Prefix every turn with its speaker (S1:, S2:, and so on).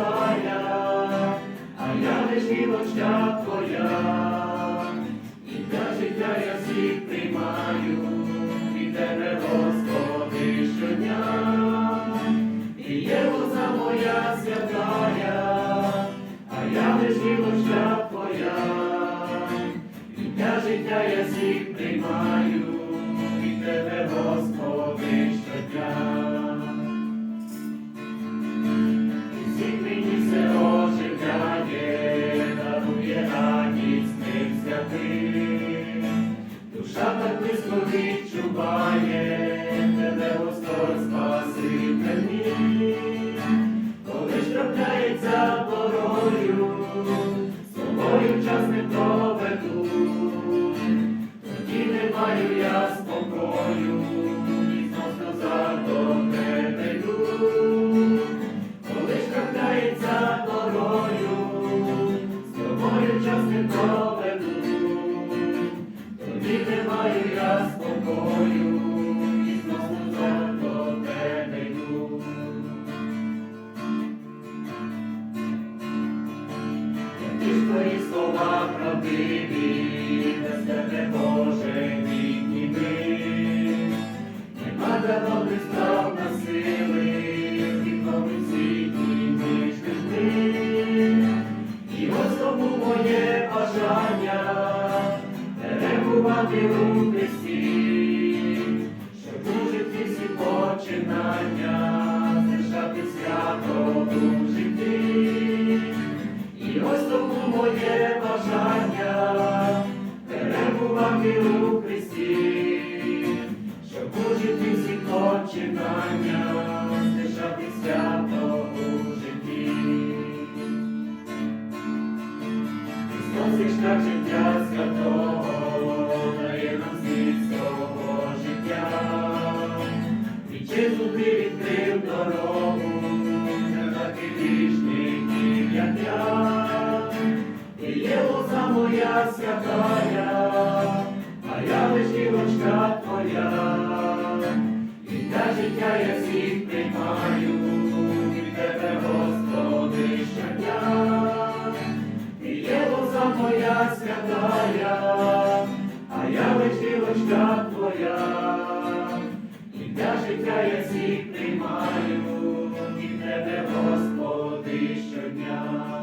S1: моя а я лиш гілочка твоя. І для життя я всіх приймаю, від тебе, Господи, щодня. І є лоза моя святая, а я лиш гілочка твоя. І для життя я всіх приймаю, Душа так близько відчуває, тебе Господь Спаситель мій. Коли ж трапляється порою, з тобою час не проведу, тоді не маю я спокою, не маю я спокою, і знову до тебе йду. ти ж твої слова правдиві, перебувати у Христі, щоб у житті всі починання звершати свято у житті. І ось тому моє бажання перебувати у Христі, щоб у житті всі починання здержати свято у житті. Христос шлях життя святого, моя святая, а я лиш дівочка твоя. І для життя я всіх приймаю, від тебе, Господи, щодня. Ти є лоза моя святая, а я лиш дівочка твоя. І для життя я всіх приймаю, тебе, Господи, щодня.